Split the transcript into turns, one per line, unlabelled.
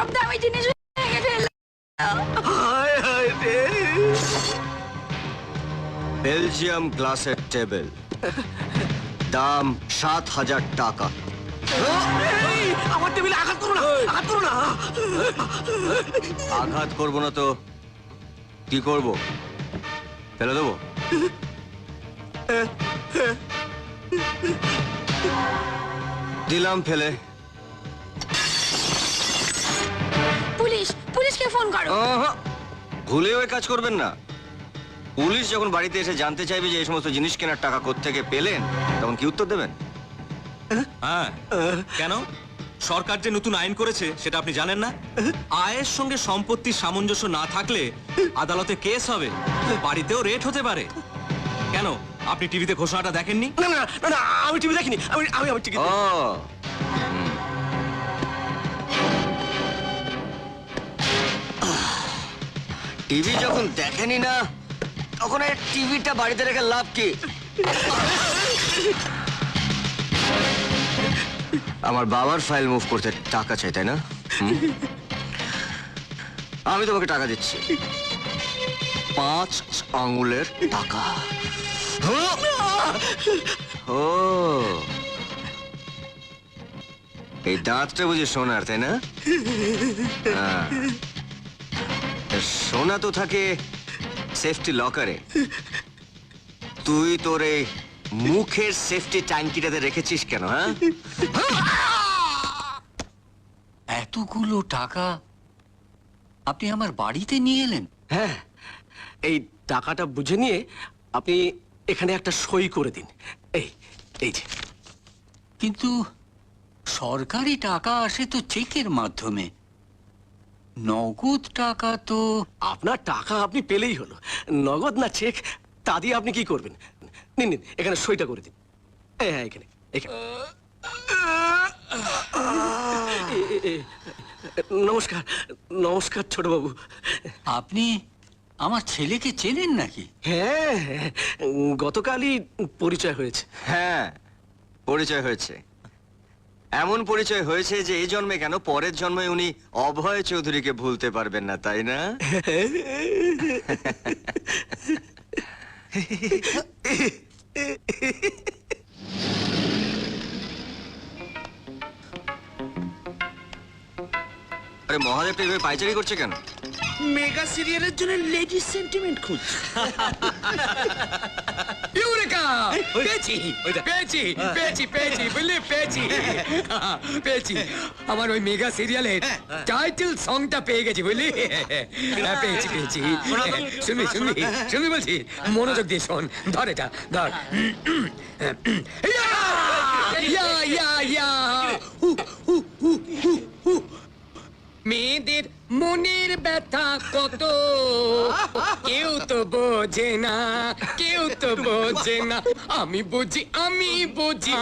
সব দামি জিনিস ভেঙে ফেলল
হায় হায় রে।
বেলজিয়াম গ্লাসের টেবিল। দাম সাত হাজার টাকা।
আমার টেবিলে আঘাত করো না আঘাত করো না।
আঘাত করব না তো কি করব? ফেলে দেবো? দিলাম ফেলে।
ফোন করো।
আহা, ভুলেও এ কাজ করবেন না। পুলিশ যখন বাড়িতে এসে জানতে চাইবে যে এই সমস্ত জিনিস কেনার টাকা কোত্থেকে পেলেন তখন কি উত্তর দেবেন?
হ্যাঁ কেন? সরকার যে নতুন আইন করেছে সেটা আপনি জানেন না? আয়ের সঙ্গে সম্পত্তির সামঞ্জস্য না থাকলে আদালতে কেস হবে বাড়িতেও রেট হতে পারে। কেন? আপনি টিভিতে ঘোষণাটা দেখেননি?
না না না না আমি টিভি দেখিনি। আমি আমি আমার টিকিট
ও টিভি যখন দেখেনি না, তখন এই টিভিটা বাড়িতে রেখে লাভ কি? আমার বাবার ফাইল মুভ করতে টাকা চাই, তাই না? আমি তোমাকে টাকা দিচ্ছি। পাঁচ আঙুলের টাকা। ও! এই দাঁতটা বুঝি সোনার, তাই না? হ্যাঁ। সোনা তো থাকে সেফটি লকারে তুই তোর এই মুখের সেফটি ট্যাঙ্কিটাতে রেখেছিস কেন হ্যাঁ?
এতগুলো টাকা আপনি আমার বাড়িতে নিয়ে এলেন?
হ্যাঁ এই টাকাটা বুঝে নিয়ে আপনি এখানে একটা সই করে দিন। এই এই যে।
কিন্তু সরকারি টাকা আসে তো চেকের মাধ্যমে। নগদ টাকা তো
আপনার টাকা আপনি পেলেই হলো। নগদ না চেক তা দিয়ে আপনি কি করবেন? নিন নিন এখানে সইটা করে দিন। এই, হ্যাঁ এখানে এখানে। নমস্কার নমস্কার ছোটবাবু।
আপনি আমার ছেলেকে চেনেন নাকি?
হ্যাঁ হ্যাঁ, গতকালই পরিচয় হয়েছে।
হ্যাঁ পরিচয় হয়েছে। এমন পরিচয় হয়েছে যে এই জন্মে কেন পরের জন্মে উনি অভয় চৌধুরীকে ভুলতে পারবেন না, তাই না? আরে মহাদেবটা এভাবে পাইচারি করছে কেন?
মেগা সিরিয়ালের জন্য লেডিস সেন্টিমেন্ট খুঁজছে। ইউরেকা পেয়েছি পেয়েছি পেয়েছি পেয়েছি বুঝলি? পেয়েছি পেয়েছি আমার ওই মেগা সিরিয়ালের টাইটেল সংটা পেয়ে গেছি বুঝলি? হ্যাঁ, পেয়েছি পেয়েছি শুনবি শুনবি? শুনবি বলছি? মনোযোগ দিয়ে শোন। ধর এটা ধর। ইয়া! ইয়া ইয়া ইয়া। মেয়েদের মনের ব্যথা কত? কেউ তো বোঝে না কেউ তো বোঝে না। আমি বুঝি আমি বুঝি।